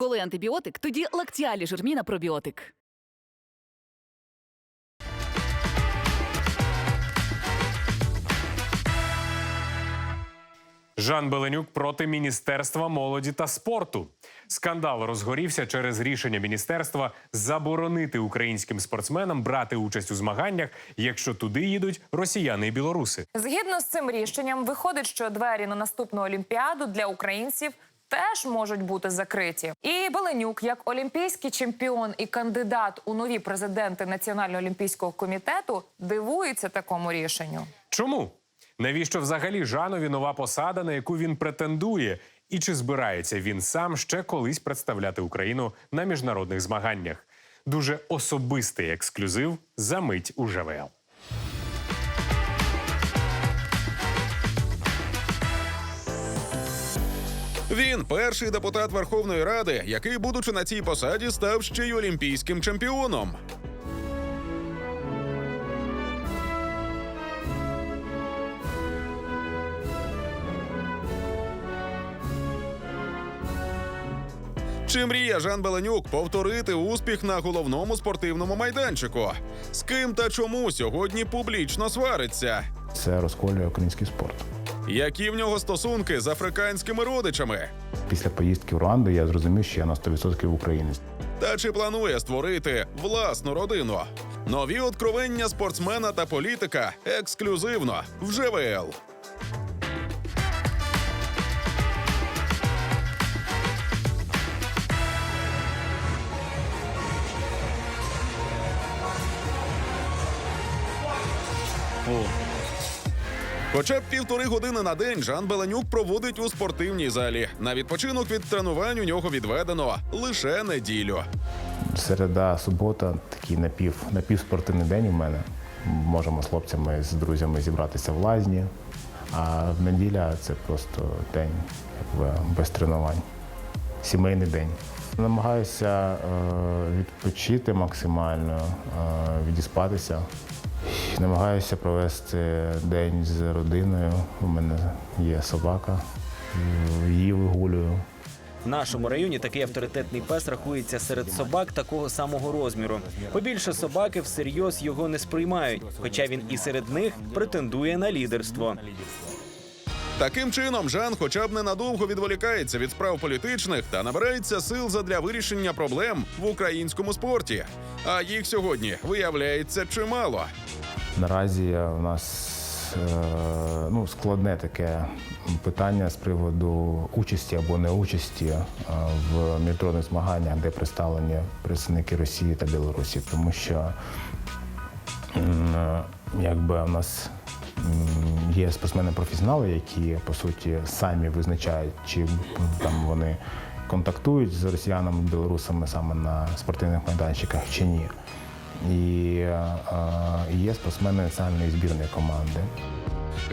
Коли антибіотик, тоді лактіалі жирміна пробіотик. Жан Беленюк проти Міністерства молоді та спорту. Скандал розгорівся через рішення міністерства заборонити українським спортсменам брати участь у змаганнях, якщо туди їдуть росіяни і білоруси. Згідно з цим рішенням, виходить, що двері на наступну олімпіаду для українців теж можуть бути закриті. І Беленюк, як олімпійський чемпіон і кандидат у нові президенти Національного олімпійського комітету, дивується такому рішенню. Чому? Навіщо взагалі Жанові нова посада, на яку він претендує? І чи збирається він сам ще колись представляти Україну на міжнародних змаганнях? Дуже особистий ексклюзив за мить у ЖВЛ. Він перший депутат Верховної Ради, який, будучи на цій посаді, став ще й олімпійським чемпіоном. Чи мріє Жан Беленюк повторити успіх на головному спортивному майданчику? З ким та чому сьогодні публічно свариться? Це розколює український спорт. Які в нього стосунки з африканськими родичами? Після поїздки в Руанду я зрозумів, що я на 100% українець. Та чи планує створити власну родину? Нові откровення спортсмена та політика ексклюзивно в ЖВЛ. Хоча б півтори години на день Жан Беленюк проводить у спортивній залі. На відпочинок від тренувань у нього відведено лише неділю. Середа, субота такий напів, напівспортивний день у мене. Можемо з хлопцями, з друзями зібратися в лазні. А в неділя це просто день якби, без тренувань. Сімейний день. Намагаюся е, відпочити максимально, е, відіспатися. Намагаюся провести день з родиною. У мене є собака, її вигулюю. В нашому районі такий авторитетний пес рахується серед собак такого самого розміру. Побільше собаки всерйоз його не сприймають, хоча він і серед них претендує на лідерство. Таким чином, Жан хоча б ненадовго відволікається від справ політичних та набирається сил задля вирішення проблем в українському спорті. А їх сьогодні виявляється чимало. Наразі у нас е, ну, складне таке питання з приводу участі або неучасті е, в міжнародних змаганнях, де представлені представники Росії та Білорусі, тому що е, якби у нас є спортсмени-професіонали, які по суті самі визначають, чи там вони контактують з росіянами, білорусами саме на спортивних майданчиках чи ні. І е, е, є спортсмени національної збірної команди.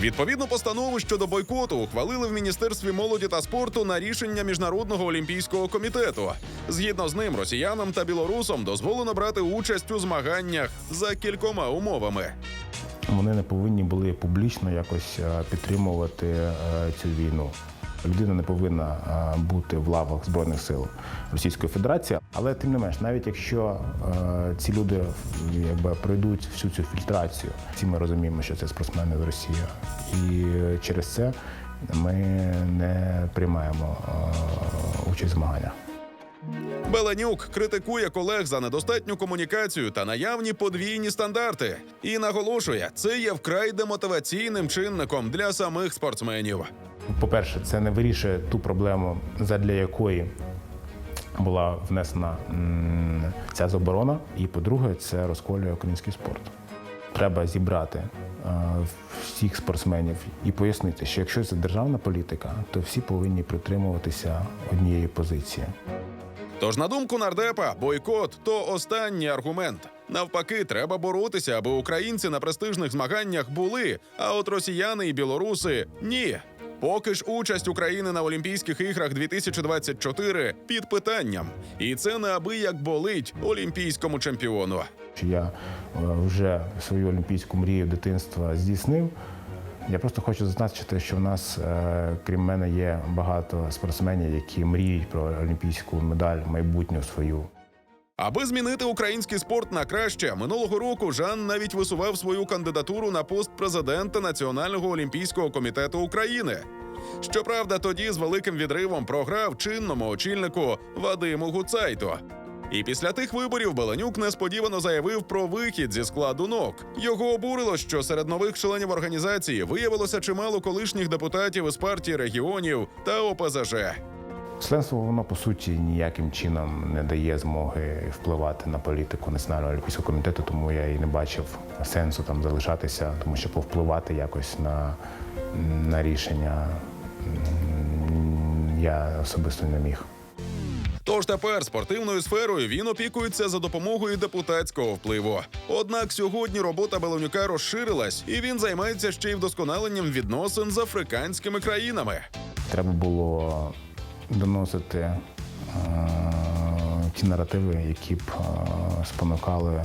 Відповідну постанову щодо бойкоту ухвалили в Міністерстві молоді та спорту на рішення Міжнародного олімпійського комітету. Згідно з ним, росіянам та білорусам дозволено брати участь у змаганнях за кількома умовами. Вони не повинні були публічно якось е, підтримувати е, цю війну. Людина не повинна е, бути в лавах Збройних сил Російської Федерації. Але тим не менш, навіть якщо е, ці люди якби пройдуть всю цю фільтрацію, всі ми розуміємо, що це спортсмени з Росії, і через це ми не приймаємо е, участь в змаганнях. Беленюк критикує колег за недостатню комунікацію та наявні подвійні стандарти і наголошує, це є вкрай демотиваційним чинником для самих спортсменів. По-перше, це не вирішує ту проблему, задля якої була внесена ця заборона. І по-друге, це розколює український спорт. Треба зібрати е, всіх спортсменів і пояснити, що якщо це державна політика, то всі повинні притримуватися однієї позиції. Тож, на думку нардепа, бойкот то останній аргумент. Навпаки, треба боротися, аби українці на престижних змаганнях були, а от росіяни і білоруси ні. Поки ж участь України на Олімпійських іграх 2024 під питанням, і це неабияк болить олімпійському чемпіону. Я е, вже свою олімпійську мрію дитинства здійснив. Я просто хочу зазначити, що в нас, е, крім мене, є багато спортсменів, які мріють про олімпійську медаль майбутню свою. Аби змінити український спорт на краще, минулого року Жан навіть висував свою кандидатуру на пост президента Національного олімпійського комітету України. Щоправда, тоді з великим відривом програв чинному очільнику Вадиму Гуцайту. І після тих виборів Беленюк несподівано заявив про вихід зі складу НОК. Його обурило, що серед нових членів організації виявилося чимало колишніх депутатів із партії регіонів та ОПЗЖ. Членство воно по суті ніяким чином не дає змоги впливати на політику Національного олімпійського комітету, тому я і не бачив сенсу там залишатися, тому що повпливати якось на, на рішення я особисто не міг. Тож тепер спортивною сферою він опікується за допомогою депутатського впливу. Однак сьогодні робота Белонюка розширилась, і він займається ще й вдосконаленням відносин з африканськими країнами. Треба було доносити е, ті наративи, які б е, спонукали е,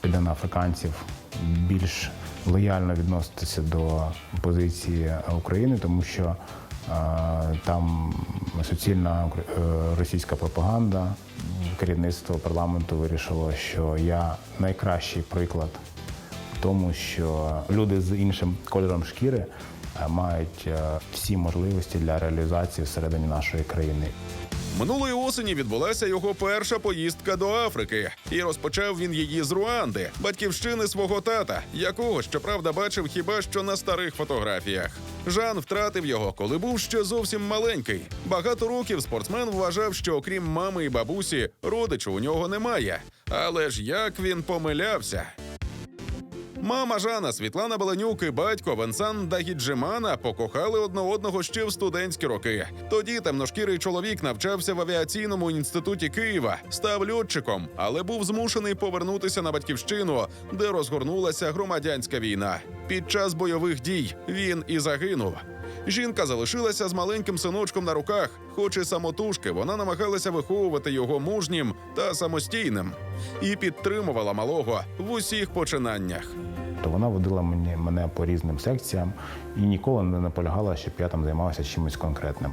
південноафриканців більш лояльно відноситися до позиції України, тому що там суцільна російська пропаганда. Керівництво парламенту вирішило, що я найкращий приклад тому, що люди з іншим кольором шкіри мають е, всі можливості для реалізації всередині нашої країни. Минулої осені відбулася його перша поїздка до Африки, і розпочав він її з Руанди, батьківщини свого тата, якого щоправда бачив хіба що на старих фотографіях. Жан втратив його, коли був ще зовсім маленький. Багато років спортсмен вважав, що окрім мами і бабусі, родичів у нього немає. Але ж як він помилявся? Мама Жана Світлана Баланюк і батько Венсан Дагіджимана покохали одне одного ще в студентські роки. Тоді темношкірий чоловік навчався в авіаційному інституті Києва, став льотчиком, але був змушений повернутися на батьківщину, де розгорнулася громадянська війна. Під час бойових дій він і загинув. Жінка залишилася з маленьким синочком на руках, хоч і самотужки, вона намагалася виховувати його мужнім та самостійним і підтримувала малого в усіх починаннях. То вона водила мені мене по різним секціям і ніколи не наполягала, щоб я там займався чимось конкретним.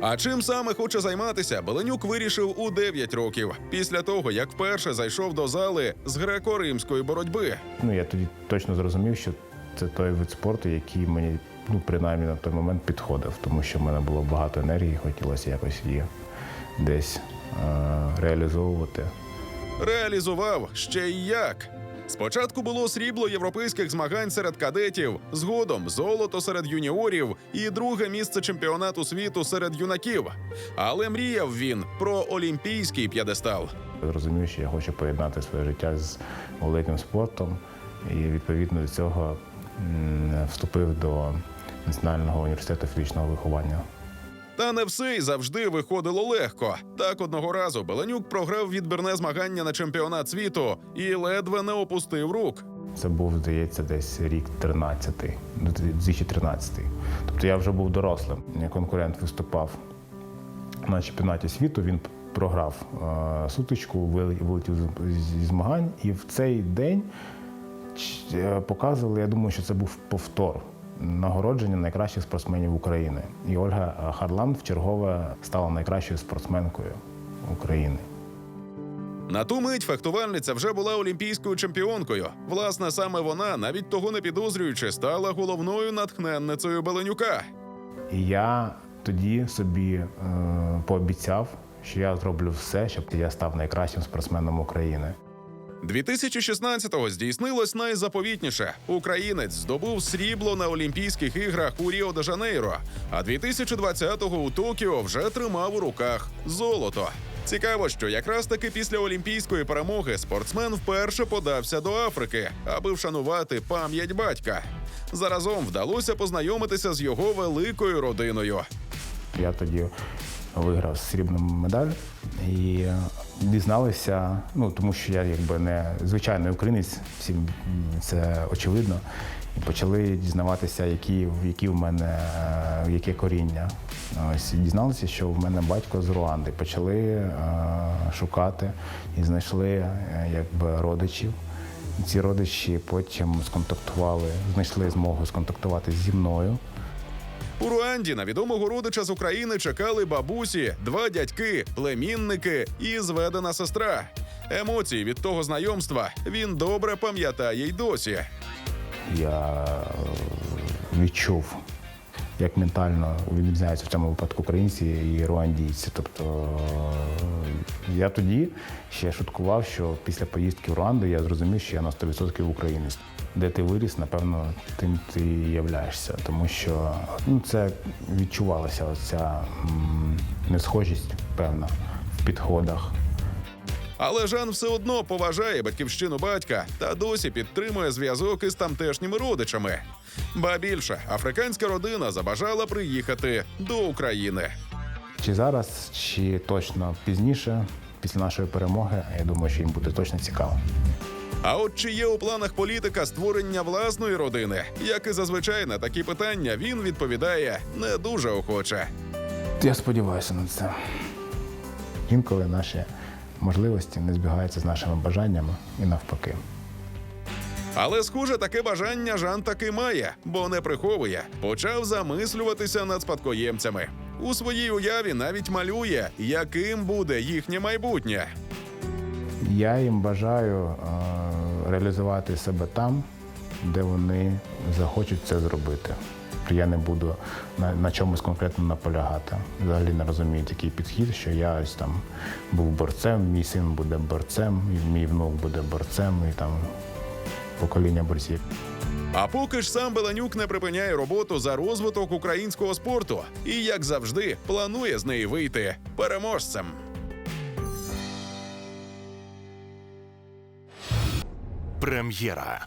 А чим саме хоче займатися, Беленюк вирішив у 9 років після того, як вперше зайшов до зали з греко-римської боротьби. Ну я тоді точно зрозумів, що це той вид спорту, який мені ну принаймні на той момент підходив, тому що в мене було багато енергії, хотілося якось її десь е- реалізовувати. Реалізував ще й як. Спочатку було срібло європейських змагань серед кадетів, згодом золото серед юніорів і друге місце чемпіонату світу серед юнаків. Але мріяв він про олімпійський п'єдестал. Зрозумів, що я хочу поєднати своє життя з великим спортом, і відповідно до цього вступив до Національного університету фізичного виховання. Та не все й завжди виходило легко. Так одного разу Беленюк програв відбірне змагання на чемпіонат світу і ледве не опустив рук. Це був, здається, десь рік 13-й, 2013. Тобто я вже був дорослим. Конкурент виступав на чемпіонаті світу. Він програв е, сутичку, вилетів зі змагань, і в цей день е, показували, я думаю, що це був повтор нагородження найкращих спортсменів України. І Ольга Харлан вчергове стала найкращою спортсменкою України. На ту мить фехтувальниця вже була олімпійською чемпіонкою. Власне, саме вона, навіть того не підозрюючи, стала головною натхненницею Беленюка. І я тоді собі е, пообіцяв, що я зроблю все, щоб я став найкращим спортсменом України. 2016-го здійснилось найзаповітніше. Українець здобув срібло на Олімпійських іграх у Ріо де Жанейро, а 2020-го у Токіо вже тримав у руках золото. Цікаво, що якраз таки після олімпійської перемоги спортсмен вперше подався до Африки, аби вшанувати пам'ять батька. Заразом вдалося познайомитися з його великою родиною. Я тоді виграв срібну медаль і дізналися, ну тому що я якби не звичайний українець, всім це очевидно. І почали дізнаватися, які, які в мене е, яке коріння. Ось дізналися, що в мене батько з Руанди. Почали е, шукати і знайшли е, якби родичів. Ці родичі потім сконтактували, знайшли змогу сконтактувати зі мною. У Руанді на відомого родича з України чекали бабусі, два дядьки, племінники і зведена сестра. Емоції від того знайомства він добре пам'ятає й досі. Я відчув, як ментально відрізняються в цьому випадку українці і руандійці. Тобто е, я тоді ще шуткував, що після поїздки в Руанду я зрозумів, що я на 100% українець. Де ти виріс, напевно, тим ти являєшся, тому що ну, це відчувалася оця несхожість певна в підходах. Але Жан все одно поважає батьківщину батька та досі підтримує зв'язок із тамтешніми родичами. Ба більше, африканська родина забажала приїхати до України. Чи зараз, чи точно пізніше, після нашої перемоги, я думаю, що їм буде точно цікаво. А от чи є у планах політика створення власної родини, як і зазвичай на такі питання він відповідає не дуже охоче. Я сподіваюся на це. Інколи наші можливості не збігаються з нашими бажаннями і навпаки. Але схоже, таке бажання Жан таки має, бо не приховує. Почав замислюватися над спадкоємцями. У своїй уяві навіть малює, яким буде їхнє майбутнє. Я їм бажаю е, реалізувати себе там, де вони захочуть це зробити. Я не буду на, на чомусь конкретно наполягати. Взагалі не розумію такий підхід, що я ось там був борцем, мій син буде борцем, і мій внук буде борцем, і там покоління борців. А поки ж сам Беланюк не припиняє роботу за розвиток українського спорту і, як завжди, планує з неї вийти переможцем. Прем'єра.